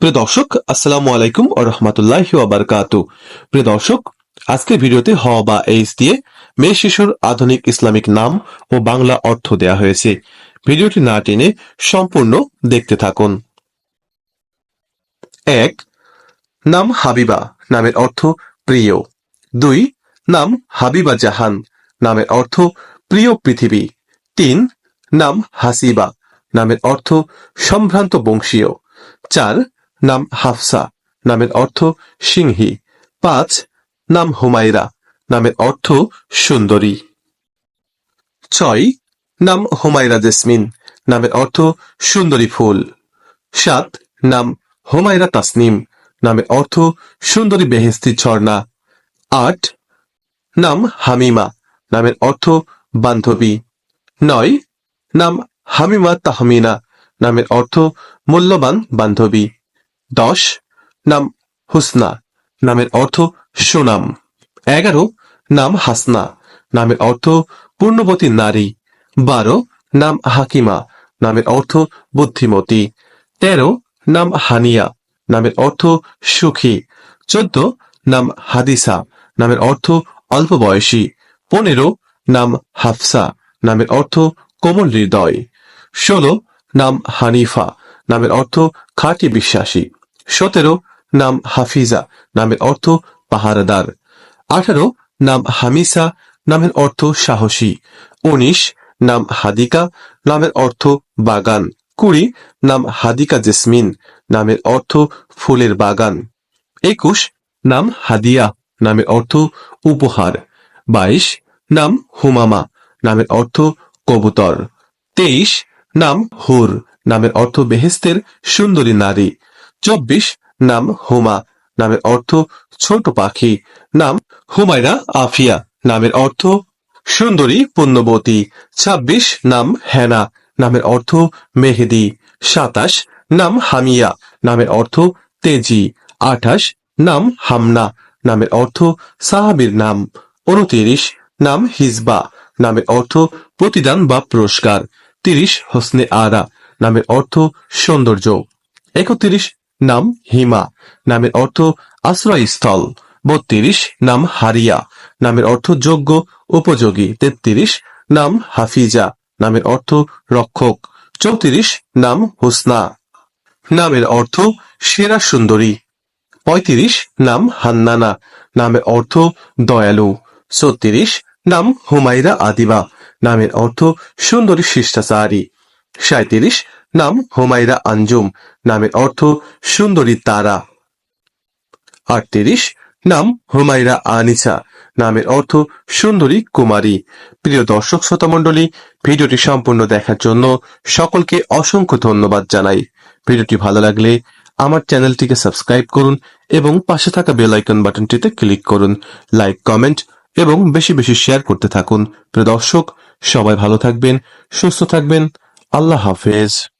প্রিয় দর্শক, আসসালামু আলাইকুম ও রহমতুল্লাহি প্রিয় দর্শক আজকের ভিডিওতে হ বা এইচ দিয়ে মেয়ে শিশুর আধুনিক ইসলামিক নাম ও বাংলা অর্থ দেয়া হয়েছে। ভিডিওটি না টেনে সম্পূর্ণ দেখতে থাকুন। এক, নাম হাবিবা, নামের অর্থ প্রিয়। দুই, নাম হাবিবা জাহান, নামের অর্থ প্রিয় পৃথিবী। তিন, নাম হাসিবা, নামের অর্থ সম্ভ্রান্ত বংশীয়। চার নাম হাফসা, নামের অর্থ সিংহী। পাঁচ, নাম হুমায়রা, নামের অর্থ সুন্দরী। ছয়, নাম হুমায়রা জেসমিন, নামের অর্থ সুন্দরী ফুল। সাত, নাম হুমায়রা তাসনিম, নামের অর্থ সুন্দরী বেহেস্তি ঝর্ণা। আট, নাম হামিমা, নামের অর্থ বান্ধবী। নয়, নাম হামিমা তাহমিনা, নামের অর্থ মূল্যবান বান্ধবী। দশ, নাম হুসনা, নামের অর্থ সুনাম। এগারো, নাম হাসনা, নামের অর্থ পূর্ণবতী নারী। বারো, নাম হাকিমা, নামের অর্থ বুদ্ধিমতী। তেরো, নাম হানিয়া, নামের অর্থ সুখী। চোদ্দ, নাম হাদিসা, নামের অর্থ অল্প বয়সী। পনেরো, নাম হাফসা, নামের অর্থ কোমল হৃদয়। ষোলো, নাম হানিফা নামের অর্থ খাঁটি বিশ্বাসী। সতেরো, নাম হাফিজা, নামের অর্থ পাহারাদার। আঠারো, নাম হামিসা, নামের অর্থ সাহসী। উনিশ, নাম হাদিকা, নামের অর্থ বাগান। কুড়ি, নাম হাদিকা জেসমিন, নামের অর্থ ফুলের বাগান। একুশ, নাম হাদিয়া, নামের অর্থ উপহার। বাইশ, নাম হুমামা, নামের অর্থ কবুতর। তেইশ, নাম হুর নামের অর্থ বেহেস্তের সুন্দরী নারী। চব্বিশ, নাম হুমা। নামের অর্থ ছোট পাখি। নাম হুমায়রা আফিয়া। নামের অর্থ সুন্দরী পুণ্যবতী। ছাব্বিশ, নাম হেনা। নামের অর্থ মেহেদি। সাতাশ, নাম হামিয়া। নামের অর্থ তেজি। আঠাশ, নাম হামনা। নামের অর্থ সাহাবির নাম। উনতিরিশ, নাম হিজবা। নামের অর্থ প্রতিদান বা পুরস্কার। তিরিশ, হোসনে আরা। নামের অর্থ সৌন্দর্য। একত্রিশ, নাম হিমা। নামের অর্থ আশ্রয়স্থল। বত্রিশ, নাম হারিয়া। নামের অর্থ যোগ্য, উপযোগী। তেত্রিশ, নাম হাফিজা। নামের অর্থ রক্ষক। চৌত্রিশ, নাম হোসনা। নামের অর্থ সেরা সুন্দরী। পঁয়ত্রিশ, নাম হান্নানা। নামের অর্থ দয়ালু। ছত্রিশ নাম হুমাইরা আদিবা। নামের অর্থ সুন্দরী শিষ্টাচারী। সাঁত্রিশ নাম হুমায়রা আঞ্জুম, নামের অর্থ সুন্দরী তারা। আটত্রিশ, নাম হুমায়রা আনিসা, নামের অর্থ সুন্দরী কুমারী। প্রিয় দর্শক শ্রোতা মণ্ডলী, ভিডিওটি সম্পূর্ণ দেখার জন্য সকলকে অসংখ্য ধন্যবাদ জানাই। ভিডিওটি ভালো লাগলে আমার চ্যানেলটিকে সাবস্ক্রাইব করুন এবং পাশে থাকা বেল আইকন বাটনটিতে ক্লিক করুন, লাইক, কমেন্ট এবং বেশি বেশি শেয়ার করতে থাকুন। প্রিয় দর্শক, সবাই ভালো থাকবেন, সুস্থ থাকবেন। আল্লাহ হাফেজ।